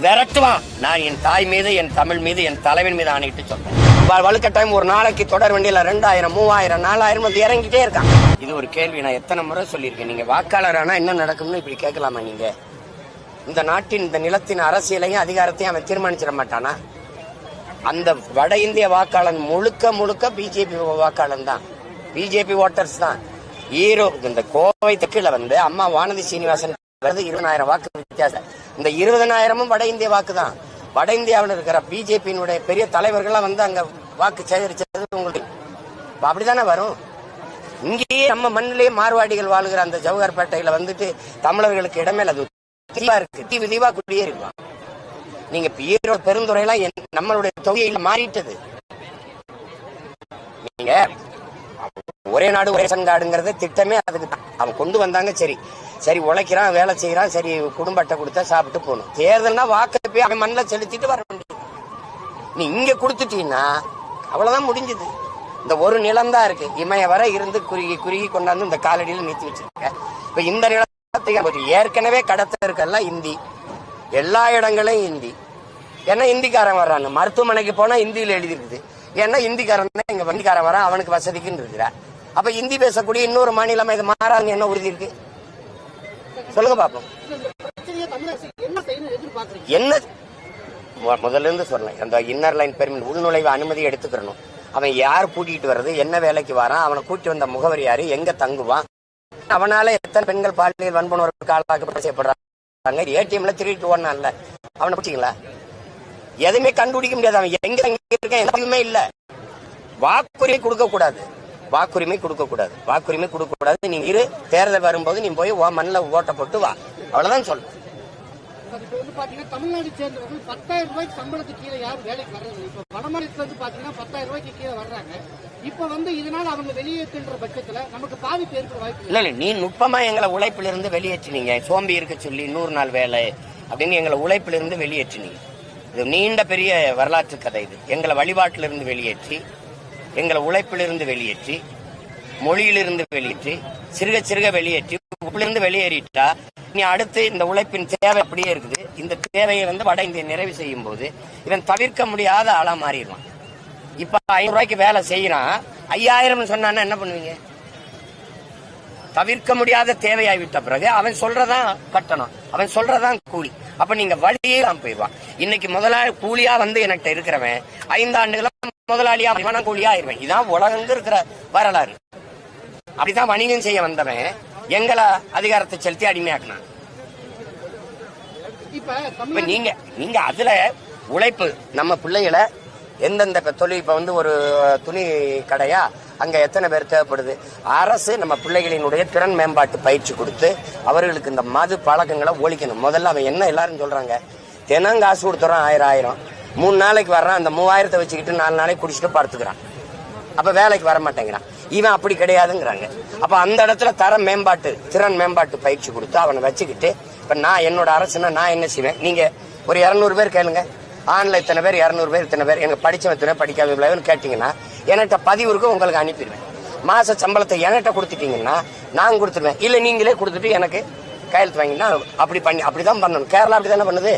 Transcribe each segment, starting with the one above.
விரட்டுவான் நான் என் தாய் மீது என் தமிழ் மீது என் தலைவன் மீது ஆணையிட்டு சொல்றேன். வலுக்கட்டாயம் ஒரு நாளைக்கு தொடர் வண்டியில ரெண்டாயிரம் மூவாயிரம் நாலாயிரம் வந்து இறங்கிட்டே இருக்கான். இது ஒரு கேள்வி. நான் எத்தனை முறை சொல்லியிருக்கேன். நீங்க வாக்காளர் ஆனா என்ன நடக்கும்னு இப்படி கேட்கலாமா நீங்க? இந்த நாட்டின் இந்த நிலத்தின் அரசியலையும் அதிகாரத்தையும் அவன் தீர்மானிச்சிட மாட்டானா? அந்த வட இந்திய வாக்காளன் முழுக்க முழுக்க பிஜேபி வாக்காளன் தான். பிஜேபி ஓட்டர்ஸ் தான். ஈரோ இந்த கோவை தெற்குல வந்து அம்மா வானதி சீனிவாசன் இருபதாயிரம் வாக்கு வித்தியாசம். இந்த இருபதனாயிரமும் வட இந்திய வாக்கு தான் வட இந்தியாவில் இருக்கிற பிஜேபியினுடைய பெரிய தலைவர்கள்லாம் வந்து அங்க வாக்கு சேகரிச்சது உங்களுக்கு. அப்படிதானே வரும்? இங்கேயே நம்ம மண்ணிலேயே மார்வாடிகள் வாழ்கிற அந்த ஜவஹர்பேட்டையில வந்துட்டு தமிழர்களுக்கு இடமே இல்லை. அது தீவா இருக்கு. தீ விதிவா குடியேறிடுவான் நீங்க ஈரோடு பெருந்துறையெல்லாம் என்- நம்மளுடைய தொகையில் மாறிட்டது. நீங்க ஒரே நாடு ஒரே சங்காடுங்கிறது திட்டமே அதுக்கு அவன் கொண்டு வந்தாங்க சரி. சரி உழைக்கிறான் வேலை செய்யறான் சரி குடும்ப அட்டை கொடுத்தா சாப்பிட்டு போகணும். தேர்தல்னா வாக்கை போய் அவன் மண்ணில் செலுத்திட்டு வர வேண்டியது. நீ இங்க கொடுத்துட்டீங்கன்னா அவ்வளவுதான் முடிஞ்சது. இந்த ஒரு நிலம் தான் இருக்கு. இமய வரை இருந்து குறுகி குறுகி கொண்டாந்து இந்த காலடியில் நிறுத்தி வச்சிருக்க. இப்ப இந்த நிலத்துக்கு ஏற்கனவே கடத்த இருக்கெல்லாம் இந்தி. எல்லா இடங்களையும் இந்தி. ஏன்னா இந்திக்காரன் வர்றாங்க மருத்துவமனைக்கு போனா இந்தியில் எழுதிருக்குது. ஏன்னா இந்திக்காரன் தான் இங்க வண்டிக்காரன் வரான் அவனுக்கு வசதிக்குன்னு இருக்கிறார். அப்ப இந்தி பேசக்கூடிய இன்னொரு மாநிலம் இது மாறாங்க என்ன உறுதி இருக்கு? சொல்லுங்க பாப்போம். என்ன? முதல்ல இருந்து சொல்றேன் அந்த இன்னர் லைன் பெர்மிட் உள்நுழைவு அனுமதி எடுத்துக்கிறணும். அவன் யார் கூட்டிட்டு வர்றது? என்ன வேலைக்கு வரான்? அவனை கூட்டி வந்த முகவரி யாரு? எங்க தங்குவான்? அவனால எத்தனை பெண்கள் பாலியல் வன்புணர்வுக்கு ஆளாக்கப்பட்டு செய்யப்படுறாங்க ஏடிஎம்ல திருட்டு ஓடனான்ல. அவனை பிடிச்சிங்களா? எதுவுமே கண்டுபிடிக்க முடியாது அவன். எங்க இருக்கான் எதுவுமே இல்ல. வாக்குரிமை கொடுக்க கூடாது வாக்குரிமை கொடுக்க கூடாது வாக்குரிமை கொடுக்க கூடாது நீங்க இரு தேர்தல் வரும்போது நீ போய் உன் மண்ணில் ஓட்ட போட்டு வா. அவ்வளவுதான் சொல்லு. சார், இப்போ வந்து பாத்தீங்கன்னா தமிழ்நாடு சேர்ந்தவர்கள் பத்தாயிரம் ரூபாய்க்கு சம்பளத்துக்கு கீழே யாரும் வேலைக்கு வர்றது? இப்போ வடமாநிலத்துல வந்து பாத்தீங்கன்னா பத்தாயிரம் ரூபாய்க்கு கீழே வர்றாங்க. இப்போ வந்து இதனால அவங்க வெளியேற்றுன்ற பட்சத்துல நமக்கு பாதிப்பு ஏற்பட வாய்ப்பு இல்ல இல்ல நீ நுட்பமா எங்களை உழைப்பிலிருந்து வெளியேற்றினீங்க. சோம்பி இருக்க சொல்லி நூறு நாள் வேலை அப்படின்னு எங்களை உழைப்பிலிருந்து வெளியேற்றினீங்க. இது நீண்ட பெரிய வரலாற்று கதை இது. எங்களை வழிபாட்டிலிருந்து வெளியேற்றி எங்களை உழைப்பிலிருந்து வெளியேற்றி மொழியிலிருந்து வெளியேற்றி சிறுக சிறுக வெளியேற்றி வெளியேறிட்டா நீ அடுத்து இந்த உழைப்பின் தேவை அப்படியே இருக்குது. இந்த தேவையை வந்து வட இந்திய நிறைவு செய்யும் போது இவன் தவிர்க்க முடியாத ஆளா மாறிடுவான். இப்ப ஐநூறு ரூபாய்க்கு வேலை செய்யறான். ஐயாயிரம் சொன்னான்னா என்ன பண்ணுவீங்க? தவிர்க்க முடியாத தேவையாகிவிட்ட பிறகு அவன் சொல்றதான் கட்டணம் அவன் சொல்றதான் கூலி. அப்ப நீங்க வழியே தான் போயிடுவான். இன்னைக்கு முதலாளி கூலியா வந்து என்கிட்ட இருக்கிறவன் ஐந்தாண்டுகளா முதலாளியா கூலியா ஆயிருவேன் இதான் உலகங்க இருக்கிற வரலாறு. அப்படிதான் வணிகம் செய்ய வந்தவன் எங்களை அதிகாரத்தை செலுத்தி அடிமையாக்கினான். இப்ப நீங்க நீங்க அதுல உழைப்பு நம்ம பிள்ளைகளை எந்தெந்த தொழில் இப்ப வந்து ஒரு துணி கடையா அங்க எத்தனை பேர் தேவைப்படுது? அரசு நம்ம பிள்ளைகளினுடைய திறன் மேம்பாட்டு பயிற்சி கொடுத்து அவர்களுக்கு இந்த மது பழக்கங்களை ஒழிக்கணும். முதல்ல அவன் என்ன எல்லாரும் சொல்றாங்க? தினம் காசு கொடுத்துறான் ஆயிரம் ஆயிரம். மூணு நாளைக்கு வர்றான் அந்த மூவாயிரத்தை வச்சுக்கிட்டு நாலு நாளைக்கு குடிச்சிட்டு படுத்துக்கிறான். அப்போ வேலைக்கு வர மாட்டேங்கிறான். இவன் அப்படி கிடையாதுங்கிறாங்க. அப்போ அந்த இடத்துல தர மேம்பாட்டு திறன் மேம்பாட்டு பயிற்சி கொடுத்து அவனை வச்சுக்கிட்டு இப்போ நான் என்னோட அரசுனா நான் என்ன செய்வேன்? நீங்கள் ஒரு இரநூறு பேர் கேளுங்க. ஆண்ல இத்தனை பேர் இரநூறு பேர் இத்தனை பேர். எனக்கு படித்தவன் இத்தனை படிக்காத கேட்டிங்கன்னா என்கிட்ட பதிவுக்கு உங்களுக்கு அனுப்பிடுவேன். மாத சம்பளத்தை என்கிட்ட கொடுத்துட்டீங்கன்னா நான் கொடுத்துருவேன். இல்லை நீங்களே கொடுத்துட்டு எனக்கு கையெழுத்து வாங்கினா அப்படி பண்ணி அப்படிதான் பண்ணணும். கேரளா அப்படிதானே பண்ணுது?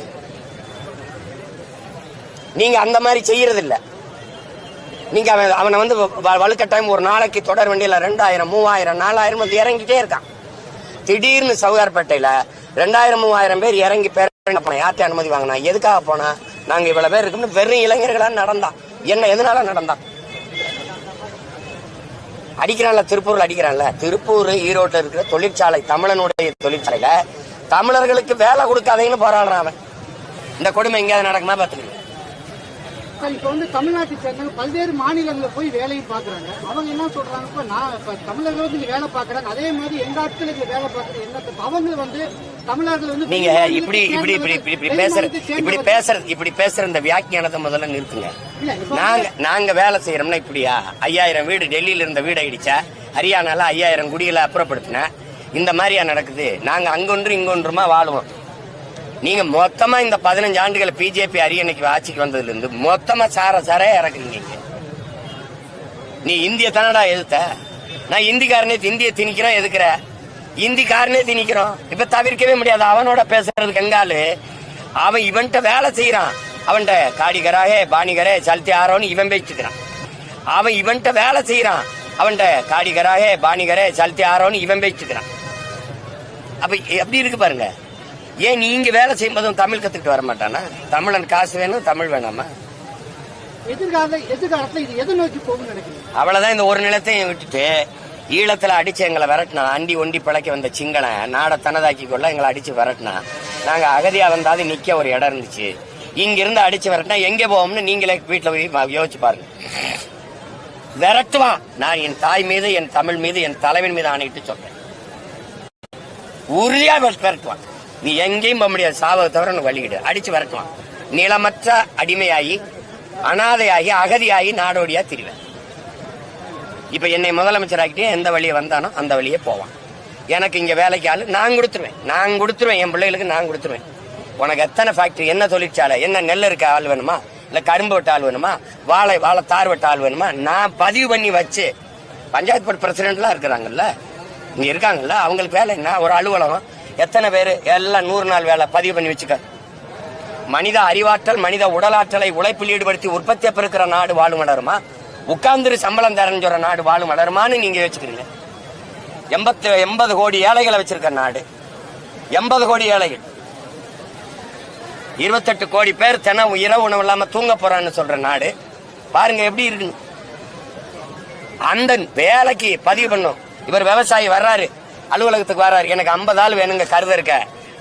நீங்க அந்த மாதிரி செய்யறது இல்ல நீங்க அவன் அவனை வந்து வ- வலுக்கட்டாயம் ஒரு நாளைக்கு தொடர் வண்டியில ரெண்டாயிரம் மூவாயிரம் நாலாயிரம் வந்து இறங்கிட்டே இருக்கான். திடீர்னு சவுகார்பேட்டையில ரெண்டாயிரம் மூவாயிரம் பேர் இறங்கி பேர் போன யார்கிட்ட அனுமதி வாங்கினா? எதுக்காக போனா? நாங்க இவ்வளவு பேர் இருக்கோம்னு வெறும் இளைஞர்களா நடந்தான். என்ன எதனால நடந்தான்? அடிக்கிறான்ல திருப்பூர்ல அடிக்கிறான்ல. திருப்பூர் ஈரோட்டில் இருக்கிற தொழிற்சாலை தமிழனுடைய தொழிற்சாலையில தமிழர்களுக்கு வேலை கொடுக்காதீங்கன்னு போராடுறான் அவன். இந்த கொடுமை எங்கேயாவது நடக்குமா பாத்துக்கங்க சார் இப்போ வந்து தமிழ்நாட்டை சேர்ந்தவங்க பல்வேறு மாநிலங்களில் போய் வேலையும் பார்க்குறாங்க அவங்க என்ன சொல்றாங்க இப்போ நான் இப்போ தமிழர்கள் வந்து வேலை பார்க்குறாங்க அதே மாதிரி எங்க ஆட்கள் இங்க வேலை பார்க்குற என்ன அவங்க வந்து தமிழர்கள் வந்து நீங்க இப்படி இப்படி இப்படி இப்படி இப்படி பேசுற இப்படி பேசுற இப்படி பேசுற இந்த வியாக்கியானத்தை முதல்ல நிறுத்துங்க. நாங்க நாங்க வேலை செய்யறோம்னா இப்படியா? ஐயாயிரம் வீடு டெல்லியில இருந்த வீடு அடிச்சா ஹரியானால ஐயாயிரம் குடிகளை அப்புறப்படுத்தின. இந்த மாதிரியா நடக்குது? நாங்க அங்கொன்று இங்கொன்றுமா வாழுவோம். நீங்க மொத்தமா இந்த பதினஞ்சு ஆண்டுகள் பிஜேபி அரியணைக்கு ஆட்சிக்கு வந்ததுல இருந்து மொத்தமா சார சார இறக்குறீங்க நீ இந்திய தானடா எதிர்த்த நான் இந்திக்காரனே இந்திய திணிக்கிறோம் எதுக்குற? இந்திக்காரனே திணிக்கிறோம். இப்ப தவிர்க்கவே முடியாது. அவனோட பேசுறதுக்கு எங்காலு அவன் இவன்கிட்ட வேலை செய்யறான் அவன்கிட்ட காடிகராக பாணிகரே சல்தி ஆரோன்னு இவன் பேச்சுக்கிறான் அவன் இவன்கிட்ட வேலை செய்யறான் அவன்கிட்ட காடிகராக பாணிகரே சல்தி ஆரோன்னு இவன் பேச்சுக்கிறான் அப்ப எப்படி இருக்கு பாருங்க. ஏன் நீங்க வேலை செய்யும்போதும் தமிழ் கத்துக்கிட்டு வர மாட்டானா? தமிழன் காசு வேணும் தமிழ் வேணாமா? எதிர்கால எதிர்காலத்துல இது எதை நோக்கி போகும்னு நினைக்கிறீங்க? அவ்வளவுதான் இந்த ஒரு நிலத்தையும் விட்டுட்டு ஈழத்துல அடிச்சு எங்களை விரட்டினா அண்டி ஒண்டி பிழைக்க வந்த சிங்களை நாடை தனதாக்கி கொள்ள எங்களை அடிச்சு விரட்டினா நாங்க அகதியா வந்தாது நிக்க ஒரு இடம் இருந்துச்சு. இங்க இருந்து அடிச்சு விரட்டினா எங்க போவோம்னு நீங்களே வீட்டுல போய் யோசிச்சு பாருங்க. விரட்டுவான். நான் என் தாய் மீது என் தமிழ் மீது என் தலைவன் மீது ஆணையிட்டு சொல்றேன். உறுதியா விர- விரட்டுவான். நீ எங்கேயும் போக முடியாது. சாவதை தவிர வழிகிடு அடிச்சு வரட்டுவான். நிலமற்ற அடிமையாகி அனாதையாகி அகதியாகி நாடோடியா திரிவேன். இப்ப என்னை முதலமைச்சர் ஆக்கிட்டே எந்த வழியை வந்தானோ அந்த வழியே போவான். எனக்கு இங்க வேலைக்கு ஆளு நான் கொடுத்துருவேன். நான் கொடுத்துருவேன். என் பிள்ளைகளுக்கு நான் கொடுத்துருவேன். உனக்கு எத்தனை ஃபேக்டரி என்ன தொழிற்சாலை என்ன நெல் இருக்க ஆள் வேணுமா? இல்ல கரும்பு வெட்ட ஆள் வேணுமா? வாழை வாழை தார் வெட்ட ஆள் வேணுமா? நான் பதிவு பண்ணி வச்சு பஞ்சாயத்து போர்டு பிரசிடென்ட்லாம் இருக்கிறாங்கல்ல இங்க இருக்காங்கல்ல அவங்களுக்கு வேலை என்ன? ஒரு அலுவலகம். எத்தனை பேர்? எல்லாம் நூறு நாள் வேலை பதிவு பண்ணி வச்சுக்க. மனித அறிவாற்றல் மனித உடலாற்றலை உழைப்பில் ஈடுபடுத்தி உற்பத்தியை பெருக்கிற நாடு வாழும் வளருமா? உட்கார்ந்துரு சம்பளம் தரேன்னு சொல்ற நாடு வாழும் வளருமான்னு நீங்க வச்சுக்கிறீங்க எண்பத்து எண்பது கோடி ஏழைகளை வச்சிருக்க நாடு. எண்பது கோடி ஏழைகள். இருபத்தெட்டு கோடி பேர் தினம் இரவு உணவு இல்லாம தூங்க போறான்னு சொல்ற நாடு. பாருங்க எப்படி இருக்குன்னு. அந்த வேலைக்கு பதிவு பண்ணும். இவர் விவசாயி வர்றாரு. அலுவலகத்துக்கு வர்றாரு எனக்கு 50 ஆள் வேணுங்க கருத இருக்க.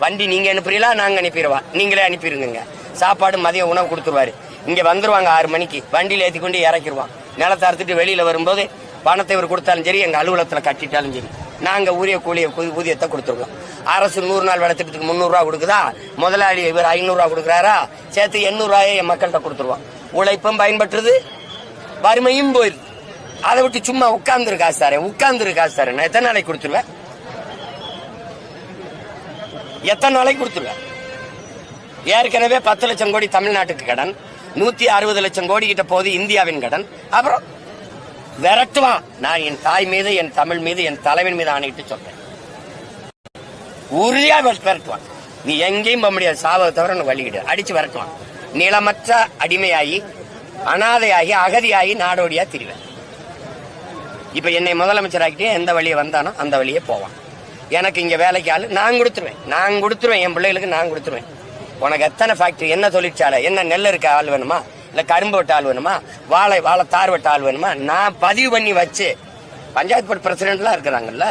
வண்டி நீங்கள் அனுப்புறீங்களா நாங்கள் அனுப்பிடுவா? நீங்களே அனுப்பிடுங்க சாப்பாடு மதியம் உணவு கொடுத்துருவாரு. இங்கே வந்துருவாங்க ஆறு மணிக்கு. வண்டியில் ஏற்றி கொண்டு இறக்கிடுவான் நிலத்தை அறுத்துட்டு வெளியில வரும்போது பணத்தை இவர் கொடுத்தாலும் சரி எங்கள் அலுவலகத்தில் கட்டிட்டாலும் சரி நாங்கள் ஊரிய கூலிய ஊதியத்தை கொடுத்துருவோம் அரசு நூறு நாள் வேலை திட்டத்துக்கு முந்நூறு கொடுக்குதா? முதலாளி இவர் ஐநூறுரூவா கொடுக்குறாரா? சேர்த்து எண்ணூறுரூவாயை என் மக்கள்கிட்ட கொடுத்துருவோம் உழைப்பும் பயன்பட்டுருது வறுமையும் போயிருது. அதை விட்டு சும்மா உட்கார்ந்துரு தரேன் உட்கார்ந்துரு தரேன் நான் எத்தனை நாளைக்கு கொடுத்துருவேன்? எத்தனை நாளைக்கு கொடுத்துருவேன் ஏற்கனவே பத்து லட்சம் கோடி தமிழ்நாட்டுக்கு கடன் நூத்தி அறுபது லட்சம் கோடி கிட்ட போகுது இந்தியாவின் கடன். அப்புறம் விரட்டுவான். நான் என் தாய் மீது என் தமிழ் மீது என் தலைவன் மீது ஆணையிட்டு சொல்றேன். உறுதியா விரட்டுவான். நீ எங்கேயும் போக முடியாது. சாவதை தவிர உனக்கு வழிகிடு அடிச்சு விரட்டுவான். நிலமற்ற அடிமையாகி அனாதையாகி அகதியாகி நாடோடியா திரிவேன். இப்ப என்னை முதலமைச்சராக்கிட்டே எந்த வழியை வந்தானோ அந்த வழியே போவான். எனக்கு இங்க வேலைக்கு ஆளு நான் கொடுத்துருவேன். நான் கொடுத்துருவேன். என் பிள்ளைகளுக்கு நான் கொடுத்துருவேன். உனக்கு எத்தனை ஃபேக்டரி என்ன தொழிற்சாலை என்ன நெல் இருக்க ஆள் வேணுமா? இல்ல கரும்பு வெட்ட ஆள் வேணுமா? வாழை வாழை தார் வெட்ட ஆள் வேணுமா? நான் பதிவு பண்ணி வச்சு பஞ்சாயத்து போர்டு பிரசிடென்ட்லாம் இருக்கிறாங்கல்ல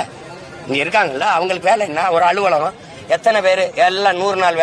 இங்க இருக்காங்கல்ல அவங்களுக்கு வேலை என்ன? ஒரு அலுவலகம் எத்தனை பேர்? எல்லாம் நூறு நாள் வேலை